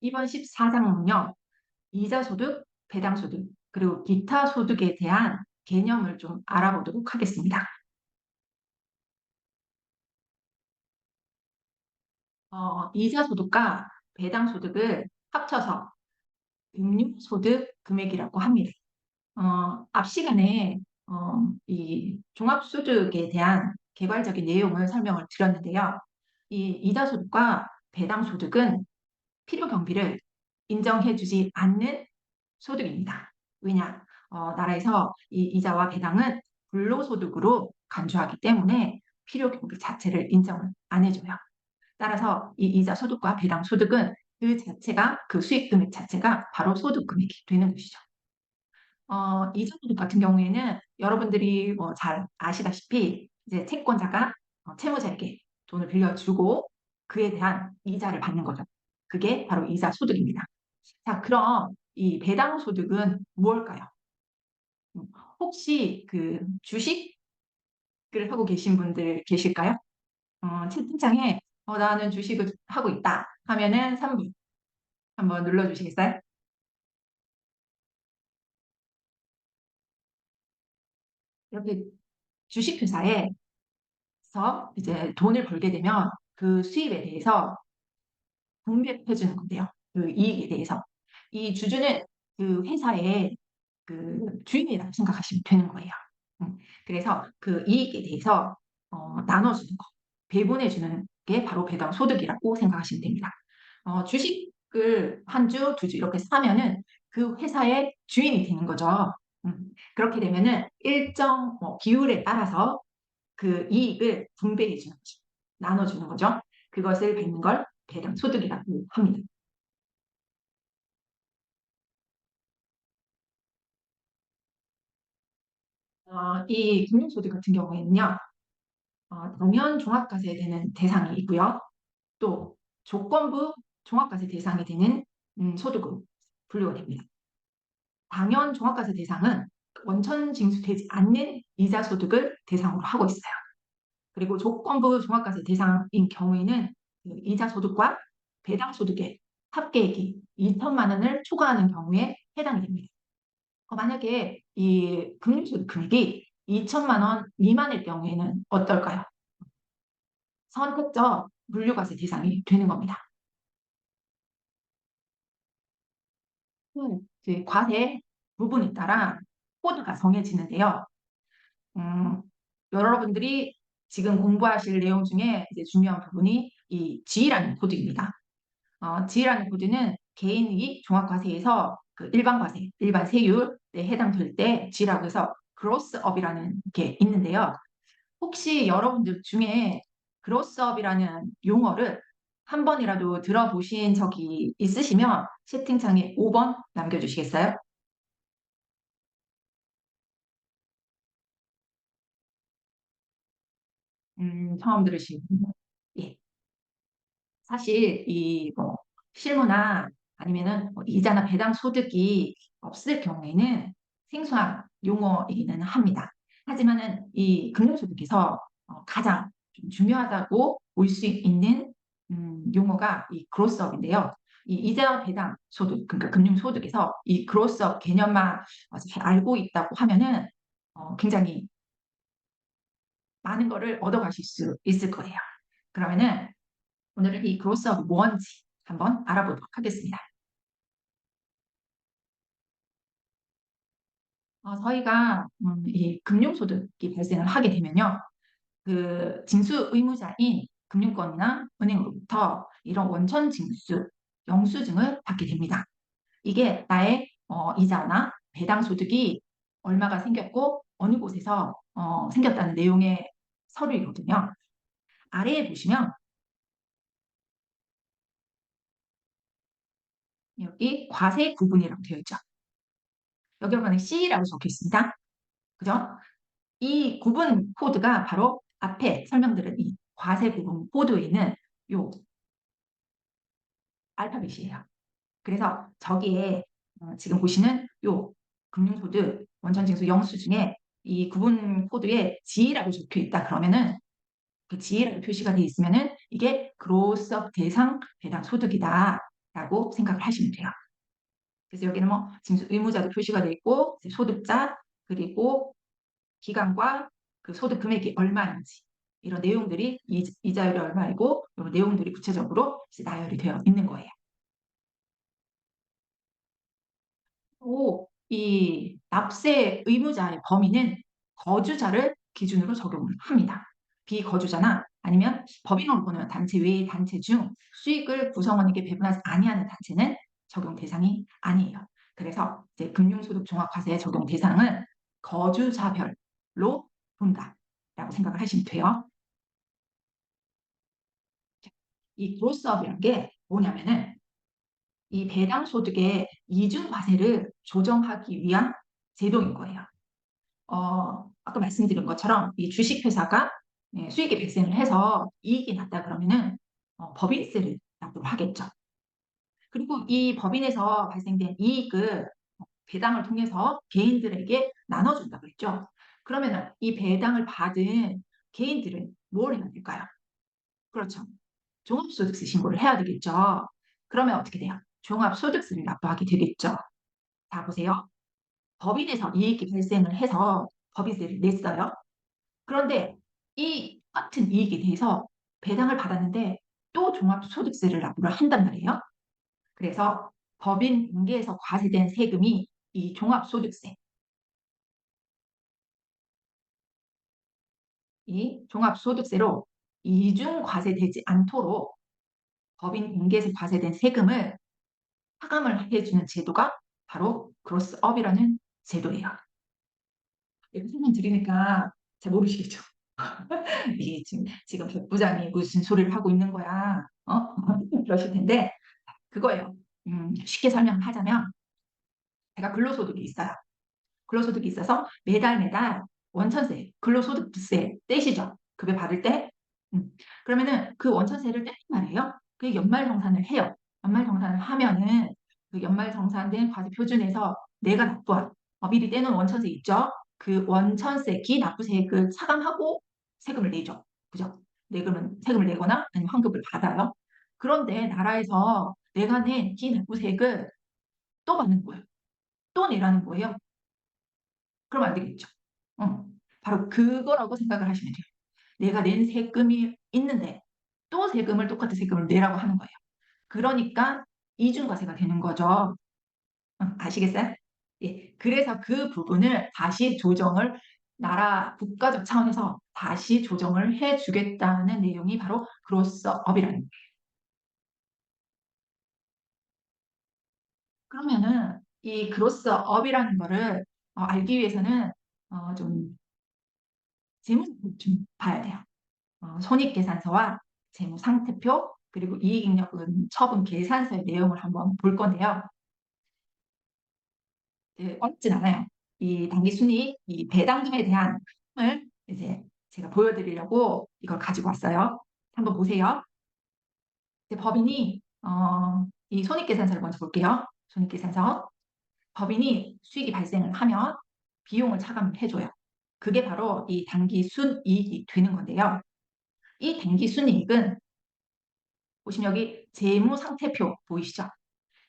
이번 14장은요. 이자 소득, 배당 소득, 그리고 기타 소득에 대한 개념을 좀 알아보도록 하겠습니다. 어, 이자 소득과 배당 소득을 합쳐서 금융소득 금액이라고 합니다. 어, 앞 시간에 어, 이 종합소득에 대한 개괄적인 내용을 설명을 드렸는데요. 이 이자소득과 배당소득은 필요 경비를 인정해 주지 않는 소득입니다. 왜냐? 어, 나라에서 이 이자와 배당은 불로소득으로 간주하기 때문에 필요 경비 자체를 인정을 안 해줘요. 따라서 이 이자 소득과 배당 소득은 그 자체가 그 수익 금액 자체가 바로 소득 금액이 되는 것이죠. 어, 이자 소득 같은 경우에는 여러분들이 뭐 잘 아시다시피 이제 채권자가 어, 채무자에게 돈을 빌려주고 그에 대한 이자를 받는 거죠. 그게 바로 이자 소득입니다. 자, 그럼 이 배당 소득은 무엇일까요? 음, 혹시 그 주식을 하고 계신 분들 계실까요? 어, 채팅창에 어, 나는 주식을 하고 있다 하면은 3분 한번 눌러주시겠어요? 이렇게 주식회사에서 이제 돈을 벌게 되면 그 수입에 대해서 분배해 주는 건데요. 그 이익에 대해서. 이 주주는 그 회사의 그 주인이라고 생각하시면 되는 거예요. 음, 그래서 그 이익에 대해서 어, 나눠주는 거, 배분해주는 게 바로 배당 소득이라고 생각하시면 됩니다. 어, 주식을 한 주, 두 주 이렇게 사면은 그 회사의 주인이 되는 거죠. 음, 그렇게 되면은 일정 뭐 비율에 따라서 그 이익을 분배해 주는 거죠. 나눠주는 거죠. 그것을 받는 걸 배당 소득이라고 합니다. 어, 이 금융소득 같은 경우에는요, 어, 당연 종합과세 되는 대상이 있고요. 또 조건부 종합과세 대상이 되는 음, 소득으로 분류가 됩니다. 당연 종합과세 대상은 원천 징수되지 않는 이자 소득을 대상으로 하고 있어요. 그리고 조건부 종합과세 대상인 경우에는 그 이자 소득과 배당 소득의 합계액이 2천만 원을 초과하는 경우에 해당이 됩니다. 어, 만약에 이 금융소득 금액이 2천만 원 미만일 경우에는 어떨까요? 선택적 물류과세 대상이 되는 겁니다. 음, 그 과세 부분에 따라 코드가 정해지는데요. 음, 여러분들이 지금 공부하실 내용 중에 이제 중요한 부분이 이 G라는 코드입니다. 어, G라는 코드는 개인이익 종합과세에서 그 일반과세, 일반 세율에 해당될 때 G라고 해서 그로스업이라는 게 있는데요. 혹시 여러분들 중에 그로스업이라는 용어를 한 번이라도 들어보신 적이 있으시면 채팅창에 5번 남겨주시겠어요? 음, 처음 들으시군요. 예. 사실 이 뭐 실무나 아니면은 뭐 이자나 배당 소득이 없을 경우에는 생소한 용어이기는 합니다. 하지만은 이 금융소득에서 어, 가장 좀 중요하다고 볼 수 있는 음, 용어가 이 그로스업인데요. 이 이자 배당 소득, 그러니까 금융소득에서 이 그로스업 개념만 잘 알고 있다고 하면은 어, 굉장히 많은 거를 얻어가실 수 있을 거예요. 그러면은 오늘은 이 그로스업이 뭔지 한번 알아보도록 하겠습니다. 어, 저희가 음, 이 금융소득이 발생을 하게 되면요. 그 징수 의무자인 금융권이나 은행으로부터 이런 원천 징수 영수증을 받게 됩니다. 이게 나의 어, 이자나 배당 소득이 얼마가 생겼고 어느 곳에서 어, 생겼다는 내용의 서류이거든요. 아래에 보시면 여기 과세 구분이라고 되어 있죠. 여기 보면 C라고 적혀 있습니다. 그죠? 이 구분 코드가 바로 앞에 설명드린 이 과세 구분 코드에 있는 요 알파벳이에요. 그래서 저기에 어, 지금 보시는 요 금융코드 원천징수 영수증에 이 구분 코드에 G라고 적혀 있다 그러면은 그 G라고 표시가 되어 있으면은 이게 그로스업 대상 배당 소득이다 라고 생각을 하시면 돼요. 그래서 여기는 뭐 지금 의무자도 표시가 되어 있고 소득자 그리고 기간과 그 소득 금액이 얼마인지 이런 내용들이 이, 자율이 얼마이고 이런 내용들이 구체적으로 나열이 되어 있는 거예요. 또 이 납세 의무자의 범위는 거주자를 기준으로 적용을 합니다. 비거주자나 아니면 법인으로 보는 단체 외의 단체 중 수익을 구성원에게 배분하지 아니하는 단체는 적용 대상이 아니에요. 그래서 이제 금융소득 종합과세 적용 대상은 거주자별로 본다라고 생각을 하시면 돼요. 이 그로스업이라는 게 뭐냐면은 이 배당 소득의 이중 과세를 조정하기 위한 제도인 거예요. 어, 아까 말씀드린 것처럼 이 주식회사가 예, 수익이 발생을 해서 이익이 났다 그러면은 어, 법인세를 납부를 하겠죠. 그리고 이 법인에서 발생된 이익을 배당을 통해서 개인들에게 나눠준다고 했죠. 그러면 이 배당을 받은 개인들은 뭘 해야 될까요? 그렇죠. 종합소득세 신고를 해야 되겠죠. 그러면 어떻게 돼요? 종합소득세를 납부하게 되겠죠. 자, 보세요. 법인에서 이익이 발생을 해서 법인세를 냈어요. 그런데 이 같은 이익에 대해서 배당을 받았는데 또 종합소득세를 납부를 한단 말이에요. 그래서 법인 공개에서 과세된 세금이 이 종합소득세 이 종합소득세로 이중 과세되지 않도록 법인 공개에서 과세된 세금을 하감을 해주는 제도가 바로 그로스업이라는 제도예요. 이렇게 설명 드리니까 잘 모르시겠죠? 이게 지금, 지금 백 부장이 무슨 소리를 하고 있는 거야. 어? 그러실 텐데, 그거예요. 음, 쉽게 설명하자면, 제가 근로소득이 있어요. 근로소득이 있어서 매달 매달 원천세, 근로소득세 떼시죠. 급여 받을 때. 음, 그러면은 그 원천세를 떼는 말이에요. 그 연말정산을 해요. 연말정산을 하면은 그 연말정산된 과세표준에서 내가 납부한 어, 미리 떼놓은 원천세 있죠? 그 원천세, 기 납부세액을 차감하고 세금을 내죠. 그죠? 내금은 세금을 내거나 아니면 환급을 받아요. 그런데 나라에서 내가 낸 기납부세액을 또 받는 거예요. 또 내라는 거예요. 그럼 안 되겠죠. 어, 바로 그거라고 생각을 하시면 돼요. 내가 낸 세금이 있는데 또 세금을 똑같은 세금을 내라고 하는 거예요. 그러니까 이중과세가 되는 거죠. 어, 아시겠어요? 예, 그래서 그 부분을 다시 조정을 나라 국가적 차원에서 다시 조정을 해주겠다는 내용이 바로 그로스업이라는 거예요. 그러면은 이 그로스업이라는 거를 어, 알기 위해서는 어, 좀 재무를 좀 봐야 돼요. 어, 손익계산서와 재무상태표 그리고 이익잉여금 처분 계산서의 내용을 한번 볼 건데요. 그 어렵진 않아요. 이 당기순이익, 이 배당금에 대한 을 이제 제가 보여드리려고 이걸 가지고 왔어요. 한번 보세요. 법인이 어, 이 손익계산서를 먼저 볼게요. 손익계산서. 법인이 수익이 발생을 하면 비용을 차감을 해줘요. 그게 바로 이 당기순이익이 되는 건데요. 이 당기순이익은 보시면 여기 재무상태표 보이시죠?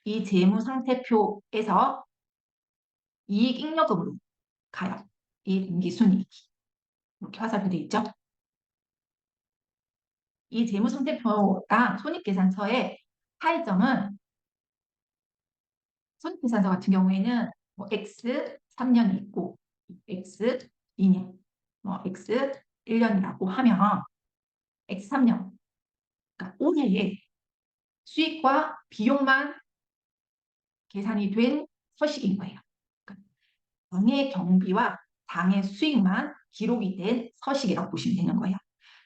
이 재무상태표에서 이익 잉여금으로 가요. 이 당기순이익이. 이렇게 화살표 되어 있죠? 이 재무상태표랑 손익계산서의 차이점은 손익계산서 같은 경우에는 뭐 X 3년이 있고 X 2년, 뭐 X 1년이라고 하면 X 3년, 그러니까 올해의 수익과 비용만 계산이 된 서식인 거예요. 그러니까 당의 경비와 당의 수익만 기록이 된 서식이라고 보시면 되는 거예요.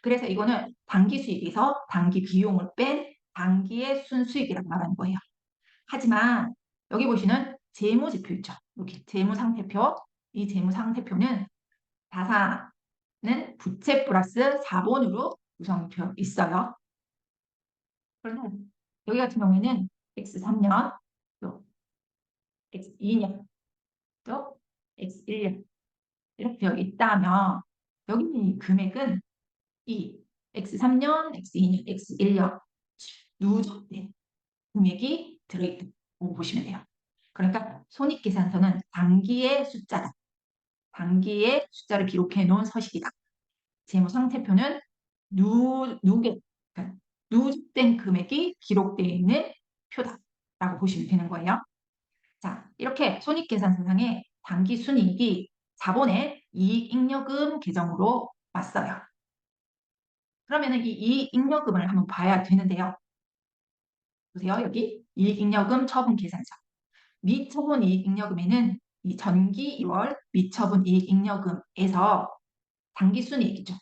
그래서 이거는 단기 수익에서 단기 비용을 뺀 단기의 순수익이라고 말하는 거예요. 하지만 여기 보시는 재무지표 있죠. 여기 재무상태표. 이 재무상태표는 자산은 부채 플러스 자본으로 구성되어 있어요. 그러면 여기 같은 경우에는 X3년, 또 X2년, 또 X1년 이렇게 되어 있다면 여기 있는 금액은 이 X3년, X2년, X1년 누적된 금액이 들어있다고 보시면 돼요. 그러니까 손익계산서는 단기의 숫자다. 단기의 숫자를 기록해 놓은 서식이다. 재무 상태표는 누, 누계, 그러니까 누적된 금액이 기록되어 있는 표다라고 보시면 되는 거예요. 자, 이렇게 손익계산서상에 단기 순이익이 자본의 이익잉여금 계정으로 왔어요. 그러면 이 이익잉여금을 한번 봐야 되는데요. 보세요. 여기 이익잉여금 처분 계산서. 미처분 이익잉여금에는 이 전기 2월 미처분 이익잉여금에서 당기순이익이죠.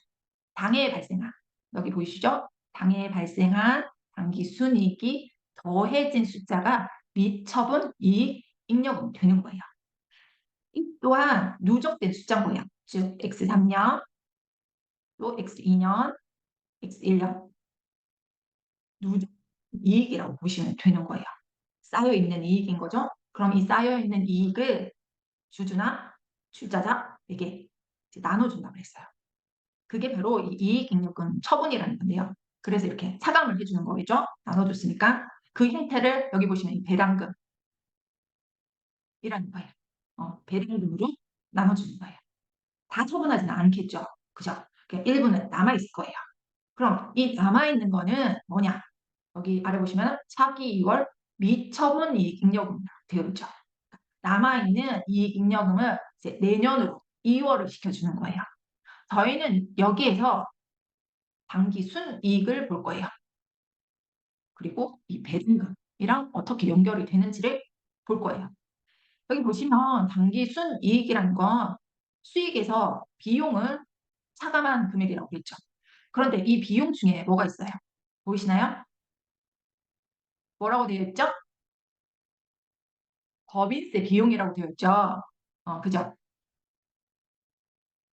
당해에 발생한 여기 보이시죠? 당해에 발생한 당기순이익이 더해진 숫자가 미처분 이익 잉여금 되는 거예요. 이 또한 누적된 숫자인 거예요. 즉 X3년, 또 X2년, X1년 누적 이익이라고 보시면 되는 거예요. 쌓여있는 이익인 거죠. 그럼 이 쌓여있는 이익을 주주나 출자자에게 나눠준다고 했어요. 그게 바로 이 이익잉여금 처분이라는 건데요. 그래서 이렇게 차감을 해주는 거겠죠. 나눠줬으니까 그 형태를 여기 보시면 배당금이라는 거예요. 어, 배당금으로 나눠주는 거예요. 다 처분하지는 않겠죠. 그죠? 그러니까 일부는 남아있을 거예요. 그럼 이 남아있는 거는 뭐냐? 여기 아래 보시면 차기 2월 미처분 이익잉여금이라고 되어 있죠. 남아있는 이익잉여금을 이제 내년으로 2월을 시켜주는 거예요. 저희는 여기에서 단기 순이익을 볼 거예요. 그리고 이 배당금이랑 어떻게 연결이 되는지를 볼 거예요. 여기 보시면 단기 순이익이라는 건 수익에서 비용을 차감한 금액이라고 했죠. 그런데 이 비용 중에 뭐가 있어요? 보이시나요? 뭐라고 되어 있죠? 법인세 비용이라고 되어 있죠. 어, 그죠?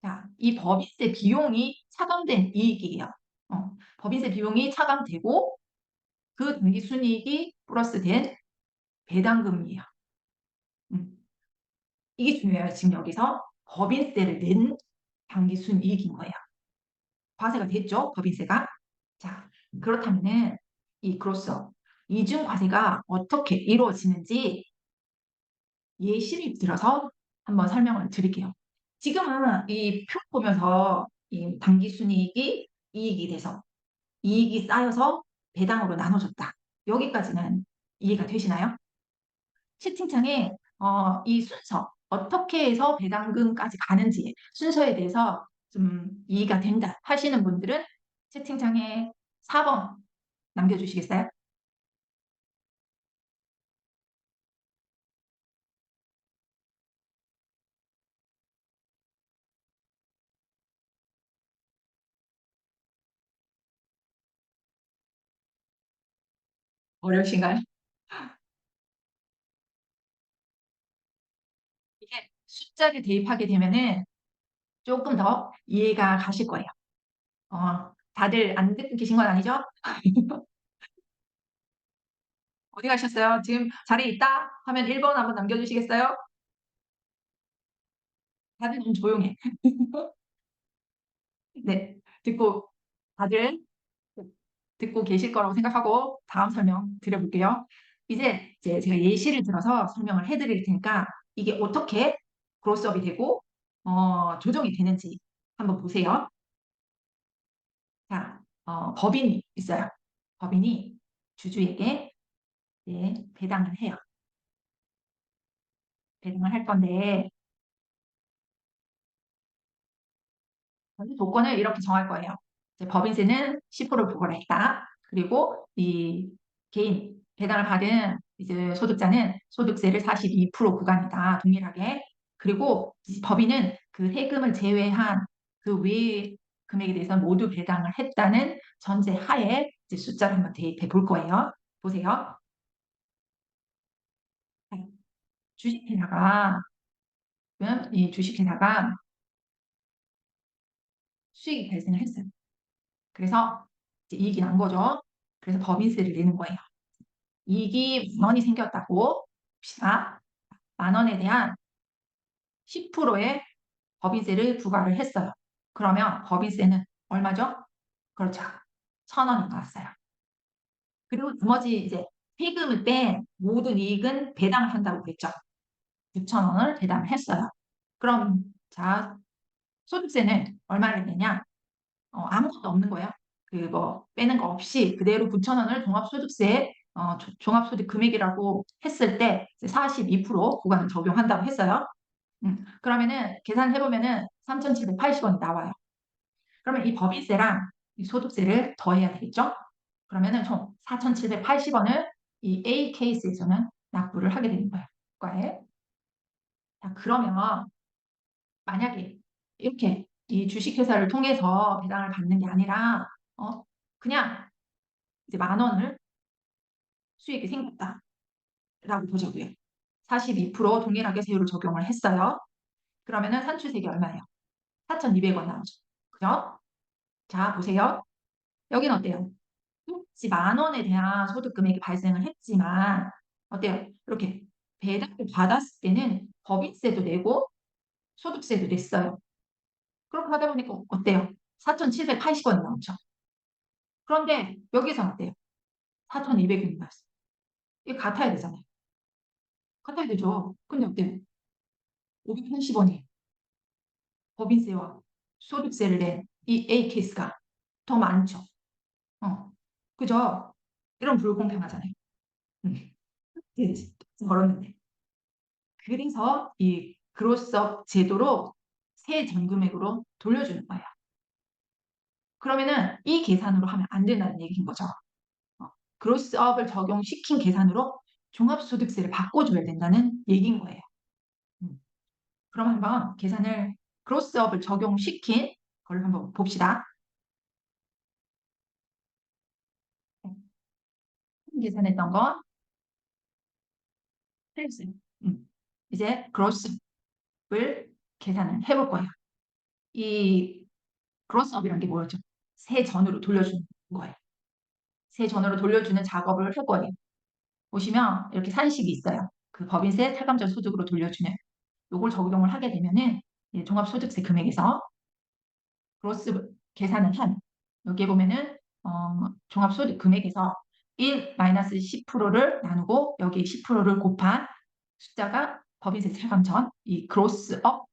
자, 이 법인세 비용이 차감된 이익이에요. 어, 법인세 비용이 차감되고 그 등기순이익이 플러스된 배당금이에요. 음. 이게 중요해요. 지금 여기서 법인세를 낸 당기순이익인 거예요. 과세가 됐죠? 법인세가. 자, 그렇다면 은 이 그로서 이중 과세가 어떻게 이루어지는지 예시를 들어서 한번 설명을 드릴게요. 지금은 이 표 보면서 이 당기순이익이 이익이 돼서 이익이 쌓여서 배당으로 나눠졌다. 여기까지는 이해가 되시나요? 채팅창에 어, 이 순서 어떻게 해서 배당금까지 가는지 순서에 대해서 좀 이해가 된다 하시는 분들은 채팅창에 4번 남겨주시겠어요? 어려우신가요? 숫자를 대입하게 되면은 조금 더 이해가 가실 거예요. 어, 다들 안 듣고 계신 건 아니죠? 어디 가셨어요? 지금 자리에 있다 하면 1번 한번 남겨주시겠어요? 다들 너무 조용해. 네, 듣고 다들 듣고 계실 거라고 생각하고 다음 설명 드려볼게요. 이제, 이제 제가 예시를 들어서 설명을 해드릴 테니까 이게 어떻게 그로스업이 되고 어, 조정이 되는지 한번 보세요. 자, 어, 법인이 있어요. 법인이 주주에게 네, 배당을 해요. 배당을 할 건데 조건을 이렇게 정할 거예요. 법인세는 10% 부과했다. 그리고 이 개인 배당을 받은 이제 소득자는 소득세를 42% 구간이다. 동일하게. 그리고 법인은 그 세금을 제외한 그 외 금액에 대해서 모두 배당을 했다는 전제 하에 숫자를 한번 대입해 볼 거예요. 보세요. 주식회사가 이 주식회사가 수익이 발생을 했어요. 그래서 이익이 난 거죠. 그래서 법인세를 내는 거예요. 이익이 만 원이 생겼다고 봅시다. 만 원에 대한 10%의 법인세를 부과를 했어요. 그러면 법인세는 얼마죠? 그렇죠. 천 원이 나왔어요. 그리고 나머지 이제 세금을 뺀 모든 이익은 배당한다고 그랬죠. 6천 원을 배당을 했어요. 그럼 자 소득세는 얼마를 내냐? 어, 아무것도 없는 거예요. 그 뭐 빼는 거 없이 그대로 9천 원을 종합소득세 어, 조- 종합소득 금액이라고 했을 때 42% 구간을 적용한다고 했어요. 음, 그러면은 계산해 보면은 3,780원이 나와요. 그러면 이 법인세랑 이 소득세를 더해야 되겠죠? 그러면은 총 4,780원을 이 A 케이스에서는 납부를 하게 되는 거예요. 과에. 자, 그러면 만약에 이렇게 이 주식회사를 통해서 배당을 받는 게 아니라 어, 그냥 이제 만 원을 수익이 생겼다. 라고 보자고요. 42% 동일하게 세율을 적용을 했어요. 그러면은 산출세액이 얼마예요? 4,200원 나오죠. 그죠? 자, 보세요. 여긴 어때요? 똑같이 만 원에 대한 소득 금액이 발생을 했지만 어때요? 이렇게 배당을 받았을 때는 법인세도 내고 소득세도 냈어요. 그렇게 하다 보니까 어때요? 4,780원이 나오죠. 그런데 여기서 어때요? 4,200원이 나왔어요. 이게 같아야 되잖아요. 같아야 되죠. 근데 어때요? 580원이 법인세와 소득세를 낸 이 A 케이스가 더 많죠. 어, 그죠? 이런 불공평하잖아요. 음. 예, 벌었는데. 그래서 이 그로스업 제도로 세 전금액으로 돌려주는 거예요. 그러면은 이 계산으로 하면 안 된다는 얘기인 거죠. 어, 그로스업을 적용시킨 계산으로 종합소득세를 바꿔줘야 된다는 얘기인 거예요. 음. 그럼 한번 계산을 그로스업을 적용시킨 걸 한번 봅시다. 계산했던 거 틀렸어요. 음. 이제 그로스업을 계산을 해볼 거예요. 이 그로스업이라는 게 뭐였죠? 세 전으로 돌려주는 거예요. 세 전으로 돌려주는 작업을 할 거예요. 보시면 이렇게 산식이 있어요. 그 법인세 탈감전 소득으로 돌려주는 요걸 적용을 하게 되면은 종합소득세 금액에서 그로스 계산을 한 여기에 보면은 어, 종합소득 금액에서 1 마이너스 10%를 나누고 여기 10%를 곱한 숫자가 법인세 탈감전 이 그로스업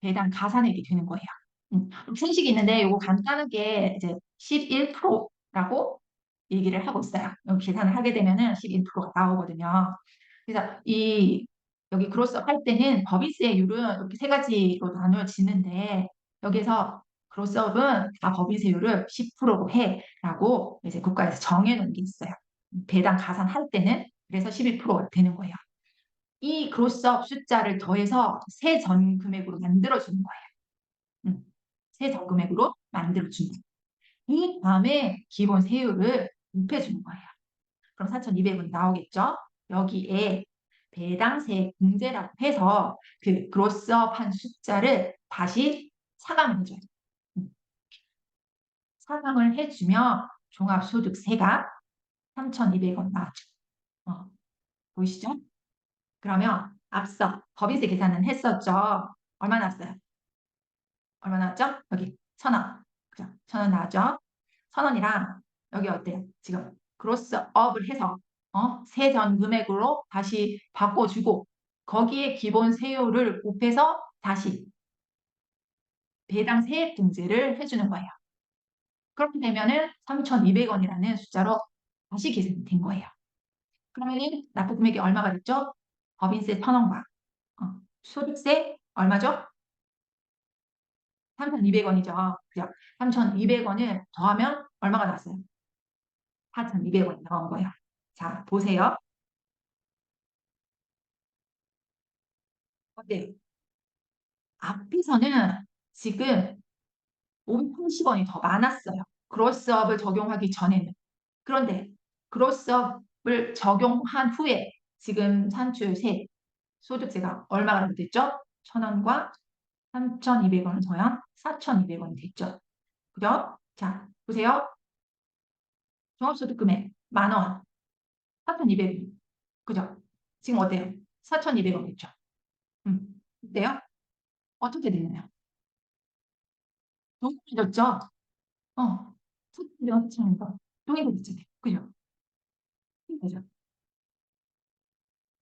배당 가산액이 되는 거예요. 음, 산식이 있는데 이거 간단하게 이제 11%라고 얘기를 하고 있어요. 계산을 하게 되면은 11%가 나오거든요. 그래서 이 여기 그로스업 할 때는 법인세율은 이렇게 세 가지로 나누어지는데 여기서 그로스업은 다 법인세율을 10%로 해라고 이제 국가에서 정해놓은 게 있어요. 배당 가산할 때는 그래서 11%가 되는 거예요. 이 그로스업 숫자를 더해서 세 전 금액으로 만들어주는 거예요. 음, 세전 금액으로 만들어준다. 이 다음에 기본 세율을 곱해주는 거예요. 그럼 4,200원 나오겠죠? 여기에 배당세 공제라고 해서 그 그로스업 한 숫자를 다시 차감을 해줘요. 음. 차감을 해주면 종합소득세가 3,200원 나왔죠. 어, 보이시죠? 그러면 앞서 법인세 계산은 했었죠. 얼마 나왔어요? 얼마 나왔죠? 여기 천 원. 그죠? 천원 나왔죠? 천 원이랑 여기 어때요? 지금 그로스업을 해서 어? 세전 금액으로 다시 바꿔주고 거기에 기본 세율을 곱해서 다시 배당 세액 등재를 해주는 거예요. 그렇게 되면은 3,200원이라는 숫자로 다시 계산이 된 거예요. 그러면은 납부 금액이 얼마가 됐죠? 법인세 1,000원과 어, 소득세 얼마죠? 3,200원이죠. 그죠? 3,200원을 더하면 얼마가 났어요? 4,200원이 나온 거예요. 자, 보세요. 어때요? 앞에서는 지금 530원이 더 많았어요. 그로스업을 적용하기 전에는. 그런데 그로스업을 적용한 후에 지금 산출 세, 소득세가 얼마가 됐죠? 1,000원과 3,200원을 더한 4,200원이 됐죠. 그죠? 자, 보세요. 종합소득 금액 만 원 4,200원. 그죠? 지금 어때요? 4,200원 됐죠? 음, 어때요? 어떻게 되느냐? 동일해졌죠? 어, 4,200원 동일해졌잖아요. 그죠? 되죠.